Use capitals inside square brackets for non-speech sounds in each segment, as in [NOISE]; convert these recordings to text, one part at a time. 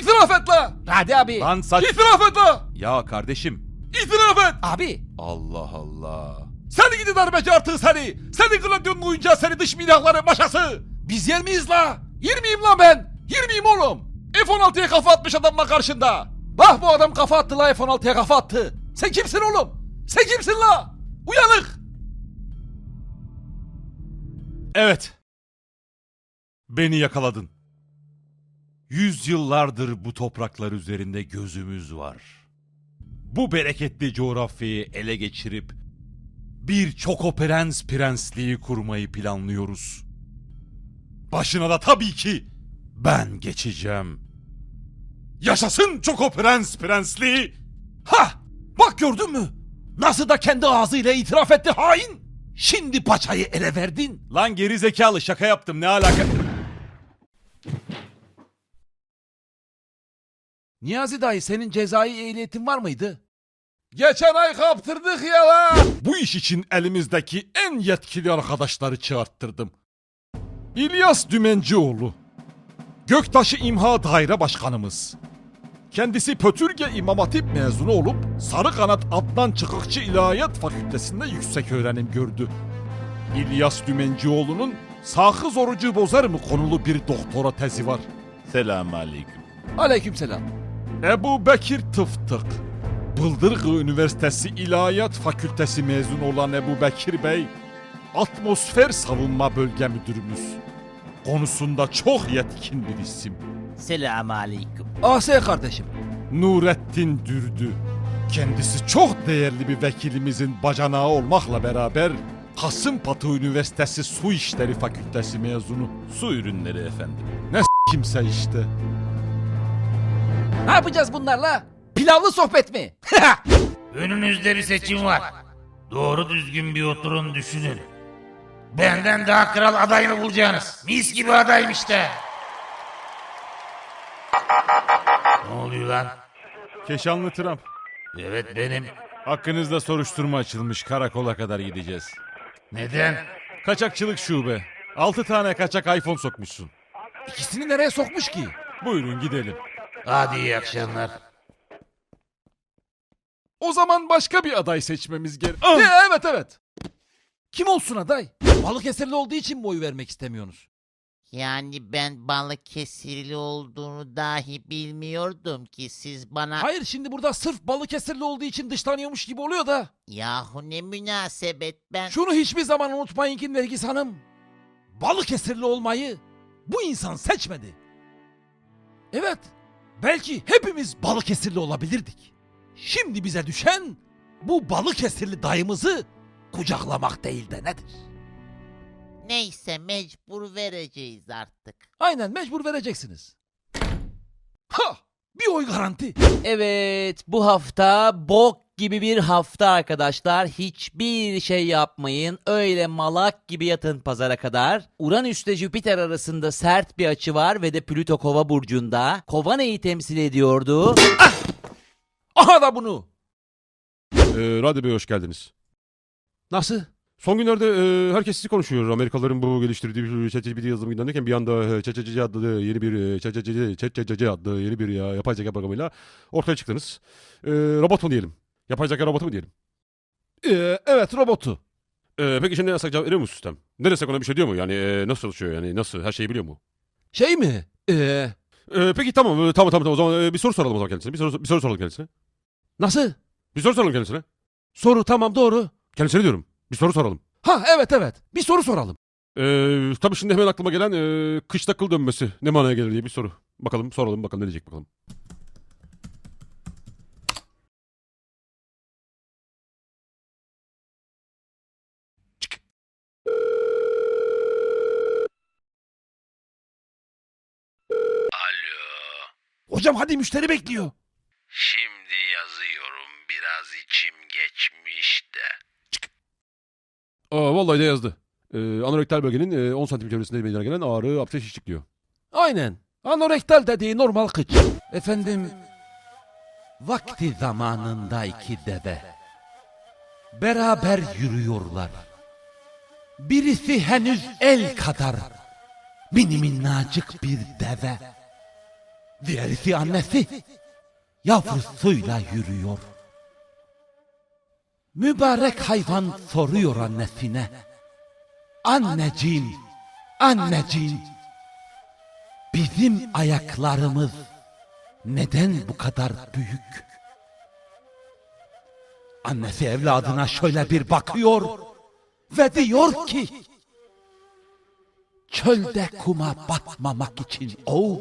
İtiraf et la! Hadi abi. Lan saç... İtiraf et la! Ya kardeşim. İtiraf et! Abi. Allah Allah. Seni gidi darbeci artığı seni! Seni gladyonun oyuncağı seni dış milyakların başası! Biz yer miyiz la? Yer miyim lan ben? Yer miyim oğlum? F-16'ya kafa atmış adamla karşında. Bak bu adam kafa attı la F-16'ya kafa attı. Sen kimsin oğlum? Sen kimsin la? Uyanık! Evet. Beni yakaladın. Yüzyıllardır bu topraklar üzerinde gözümüz var. Bu bereketli coğrafyayı ele geçirip bir Çokoprens prensliği kurmayı planlıyoruz. Başına da tabii ki ben geçeceğim. Yaşasın Çokoprens prensliği! Ha! Bak gördün mü? Nasıl da kendi ağzıyla itiraf etti hain? Şimdi paçayı ele verdin. Lan geri zekalı şaka yaptım ne alaka? Niyazi dayı senin cezai ehliyetin var mıydı? Geçen ay kaptırdık ya la. Bu iş için elimizdeki en yetkili arkadaşları çağırttırdım. İlyas Dümencioğlu. Göktaşı İmha Daire Başkanımız. Kendisi Pötürge İmam Hatip mezunu olup Sarı Kanat Adnan Çıkıkçı İlahiyat Fakültesinde yüksek öğrenim gördü. İlyas Dümencioğlu'nun sakız orucu bozar mı konulu bir doktora tezi var. Selamun aleyküm. Aleykümselam. Ebu Bekir Tıftık. Bıldırgı Üniversitesi İlahiyat Fakültesi mezun olan Ebu Bekir Bey, Atmosfer Savunma Bölge Müdürümüz. Konusunda çok yetkin bir isim. Selamun aleyküm. AS kardeşim. Nurettin Dürdü. Kendisi çok değerli bir vekilimizin bacanağı olmakla beraber Kasımpatı Üniversitesi Su İşleri Fakültesi mezunu. Su ürünleri efendim. Ne kimse işte. Ne yapacağız bunlarla? Pilavlı sohbet mi? [LAUGHS] Önünüzde bir seçim var. Doğru düzgün bir oturun düşünün. Benden daha kral aday mı bulacaksınız? Mis gibi adayım işte. Ne oluyor lan? Keşanlı Trump. Evet benim. Hakkınızda soruşturma açılmış. Karakola kadar gideceğiz. Neden? Kaçakçılık şube. 6 tane kaçak iPhone sokmuşsun. İkisini nereye sokmuş ki? Buyurun gidelim. Hadi iyi akşamlar. O zaman başka bir aday seçmemiz gerek. evet evet. Kim olsun aday? Balıkesirli olduğu için mi oy vermek istemiyorsunuz? Yani ben Balıkesirli olduğunu dahi bilmiyordum ki siz bana... Hayır şimdi burada sırf Balıkesirli olduğu için dışlanıyormuş gibi oluyor da. Yahu ne münasebet ben... Şunu hiçbir zaman unutmayın ki Nergis Hanım. Balıkesirli olmayı bu insan seçmedi. Evet, belki hepimiz Balıkesirli olabilirdik. Şimdi bize düşen bu Balıkesirli dayımızı kucaklamak değil de nedir? Neyse mecbur vereceğiz artık. Aynen mecbur vereceksiniz. Ha! Bir oy garanti. Evet bu hafta bok gibi bir hafta arkadaşlar. Hiçbir şey yapmayın. Öyle malak gibi yatın pazara kadar. Uranüs ile Jüpiter arasında sert bir açı var ve de Plüto kova burcunda. Kova neyi temsil ediyordu? Aha da bunu. Ee, Radyo Bey hoş geldiniz. Nasıl? Son günlerde e, herkes sizi konuşuyor. Amerikalıların bu geliştirdiği bir ChatGPT yazılımı gündemdeyken bir anda e, ChatGPT adlı yeni bir e, ChatGPT ChatGPT adlı yeni bir ya, yapay zeka programıyla ortaya çıktınız. E, robot mu diyelim? Yapay zeka robotu mu diyelim? Ee, evet robotu. E, peki şimdi nasıl cevap veriyor mu sistem? Ne desek ona bir şey diyor mu? Yani e, nasıl çalışıyor? Yani nasıl? Her şeyi biliyor mu? Şey mi? Ee, E, peki tamam, e, tamam tamam tamam. O zaman e, bir soru soralım o zaman kendisine. Bir soru, bir soru soralım kendisine. nasıl? Bir soru soralım kendisine. Soru tamam doğru. Kendisine diyorum. Bir soru soralım. Ha evet evet. Bir soru soralım. Ee, tabii şimdi hemen aklıma gelen e, kışta kıl dönmesi ne manaya gelir diye bir soru. Bakalım soralım bakalım ne diyecek bakalım. Hocam hadi müşteri bekliyor. Şimdi yazıyorum. Biraz içim geçmiş de. Aa, vallahi de yazdı. Ee, anorektal bölgenin e, 10 santim çevresinde meydana gelen ağrı, abdest, şişlik diyor. Aynen. Anorektal dediği normal kıç. Efendim... Vakti zamanında iki deve. Beraber yürüyorlar. Birisi henüz el kadar. Mini minnacık bir deve. Diğerisi annesi yavrusuyla yürüyor. Mübarek hayvan soruyor annesine. Anneciğim, anneciğim. Bizim ayaklarımız neden bu kadar büyük? Annesi evladına şöyle bir bakıyor ve diyor ki Çölde kuma batmamak için o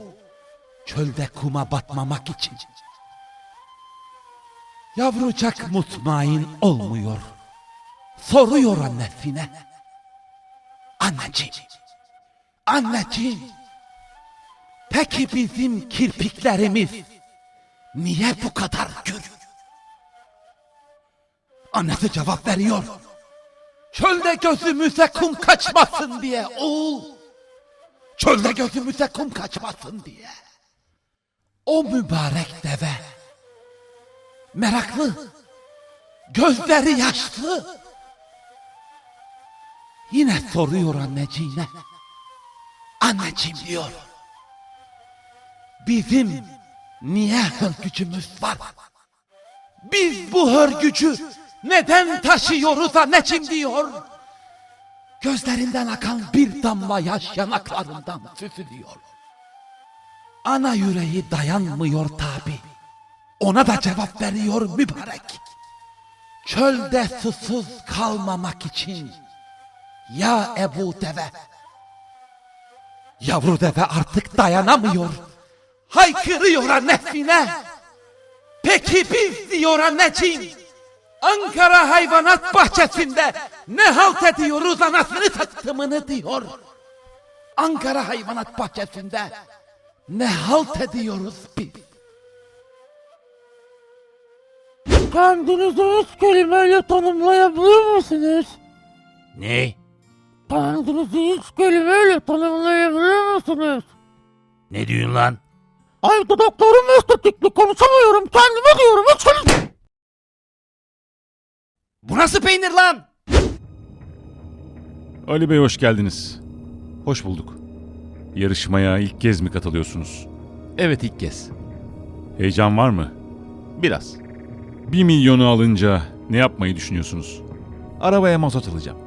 çölde kuma batmamak için Yavrucak mutmain olmuyor. Soruyor annesine. Anneciğim, anneciğim. Peki bizim kirpiklerimiz niye bu kadar gür? Annesi cevap veriyor. Çölde gözümüze kum kaçmasın diye oğul. Çölde gözümüze kum kaçmasın diye. O mübarek deve. Meraklı. Gözleri yaşlı. Yine soruyor anneciğine. Anneciğim diyor. Bizim niye hörgücümüz var? Biz bu hörgücü neden taşıyoruz anneciğim diyor. Gözlerinden akan bir damla yaş yanaklarından süzülüyor. Ana yüreği dayanmıyor tabi. Ona da cevap veriyor mübarek. Çölde susuz kalmamak için ya Ebu Deve. Yavru deve artık dayanamıyor. Haykırıyor annesine. Peki biz diyor anneciğim. Ankara Hayvanat Bahçesi'nde ne halt ediyoruz anasını taktımını diyor. Ankara Hayvanat Bahçesi'nde ne halt ediyoruz biz. Kendinizi üç kelimeyle tanımlayabilir misiniz? Ne? Kendinizi üç kelimeyle tanımlayabilir misiniz? Ne diyorsun lan? Ay dudaklarım estetikli konuşamıyorum kendime diyorum üç kelime. Bu nasıl peynir lan? Ali Bey hoş geldiniz. Hoş bulduk. Yarışmaya ilk kez mi katılıyorsunuz? Evet ilk kez. Heyecan var mı? Biraz. Bir milyonu alınca ne yapmayı düşünüyorsunuz? Arabaya mazot alacağım.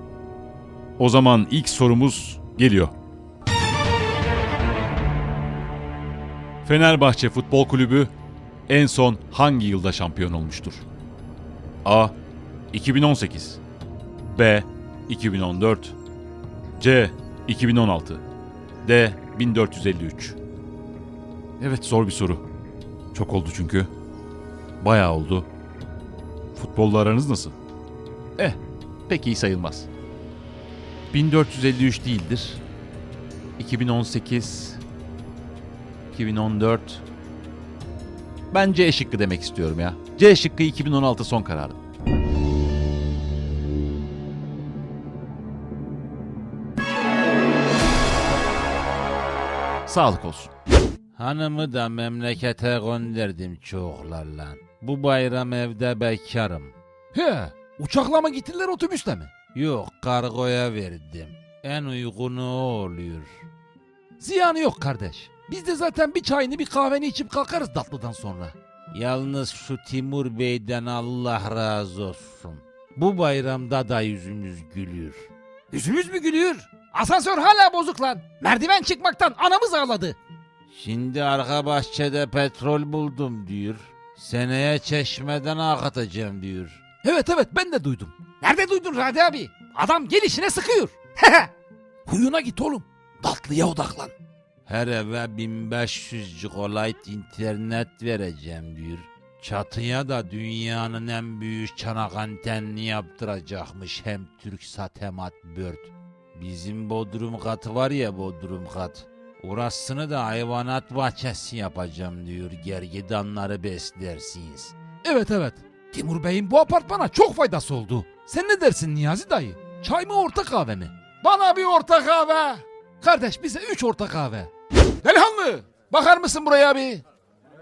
O zaman ilk sorumuz geliyor. Fenerbahçe Futbol Kulübü en son hangi yılda şampiyon olmuştur? A. 2018 B. 2014 C. 2016 D. 1453 Evet zor bir soru. Çok oldu çünkü. Bayağı oldu. Futbolla aranız nasıl? Eh, pek iyi sayılmaz. 1453 değildir. 2018 2014 Ben C şıkkı demek istiyorum ya. C şıkkı 2016 son kararım. Sağlık olsun. Hanımı da memlekete gönderdim çoklarla. Bu bayram evde bekarım. He, uçakla mı gittiler otobüsle mi? Yok kargoya verdim. En uygunu o oluyor. Ziyanı yok kardeş. Biz de zaten bir çayını bir kahveni içip kalkarız tatlıdan sonra. Yalnız şu Timur Bey'den Allah razı olsun. Bu bayramda da yüzümüz gülüyor. Yüzümüz mü gülüyor? Asansör hala bozuk lan. Merdiven çıkmaktan anamız ağladı. Şimdi arka bahçede petrol buldum diyor. Seneye çeşmeden akıtacağım diyor. Evet evet ben de duydum. Nerede duydun Radi abi? Adam gelişine sıkıyor. Huyuna git oğlum. Tatlıya odaklan. Her eve 1500 GB internet vereceğim diyor. Çatıya da dünyanın en büyük çanak antenini yaptıracakmış hem Türksat hem Atbört. Bizim bodrum katı var ya bodrum kat. Orasını da hayvanat bahçesi yapacağım diyor. Gergedanları beslersiniz. Evet evet. Timur Bey'in bu apartmana çok faydası oldu. Sen ne dersin Niyazi dayı? Çay mı orta kahve mi? Bana bir orta kahve. Kardeş bize üç orta kahve. Delihanlı bakar mısın buraya abi?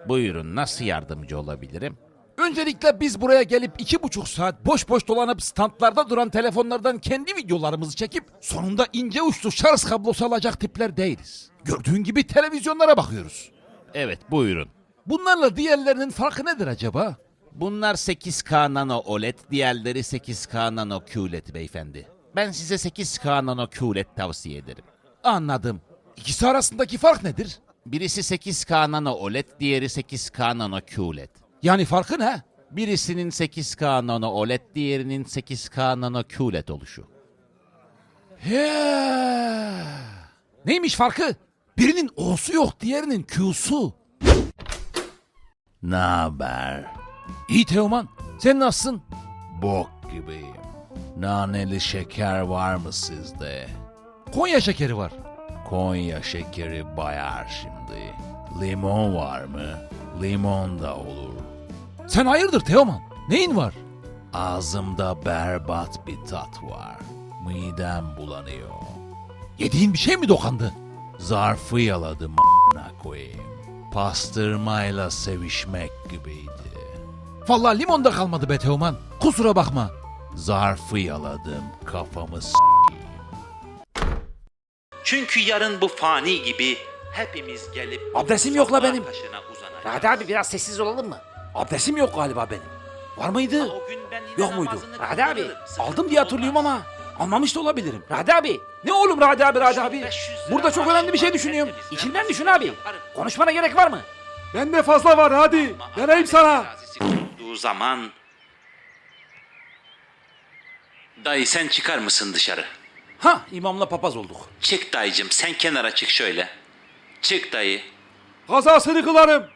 Buyurun nasıl yardımcı olabilirim? Öncelikle biz buraya gelip iki buçuk saat boş boş dolanıp standlarda duran telefonlardan kendi videolarımızı çekip sonunda ince uçlu şarj kablosu alacak tipler değiliz. Gördüğün gibi televizyonlara bakıyoruz. Evet buyurun. Bunlarla diğerlerinin farkı nedir acaba? Bunlar 8K Nano OLED, diğerleri 8K Nano QLED beyefendi. Ben size 8K Nano QLED tavsiye ederim. Anladım. İkisi arasındaki fark nedir? Birisi 8K Nano OLED, diğeri 8K Nano QLED. Yani farkı ne? Birisinin 8K Nano OLED, diğerinin 8K Nano QLED oluşu. He. Neymiş farkı? Birinin O'su yok, diğerinin Q'su. Ne haber? İyi Teoman. Sen nasılsın? Bok gibiyim. Naneli şeker var mı sizde? Konya şekeri var. Konya şekeri bayar şimdi. Limon var mı? Limon da olur. Sen hayırdır Teoman? Neyin var? Ağzımda berbat bir tat var. Midem bulanıyor. Yediğin bir şey mi dokandı? Zarfı yaladım a**ına koyayım. Pastırmayla sevişmek gibiydi. Vallahi limon da kalmadı be Teoman. Kusura bakma. Zarfı yaladım kafamı s- Çünkü yarın bu fani gibi hepimiz gelip Abdestim yok la benim. taşına uzanacağız. Radi abi biraz sessiz olalım mı? Abdestim yok galiba benim. Var mıydı? O gün ben yine Yok muydu? namazını Radi abi kıldırırım. Sıkıntı aldım diye hatırlıyorum olmaz. ama almamış da olabilirim. Radi abi ne oğlum Radi abi Radi abi? 500 lira Burada çok önemli bir şey var, düşünüyorum. tertemiz. İçinden Ben düşün abi. yaparım. Konuşmana gerek var mı? Bende fazla var hadi. Ama Vereyim sana. terazisi zaman Dayı sen çıkar mısın dışarı? Ha imamla papaz olduk. Çık dayıcım sen kenara çık şöyle. Çık dayı. Kazasını kılarım.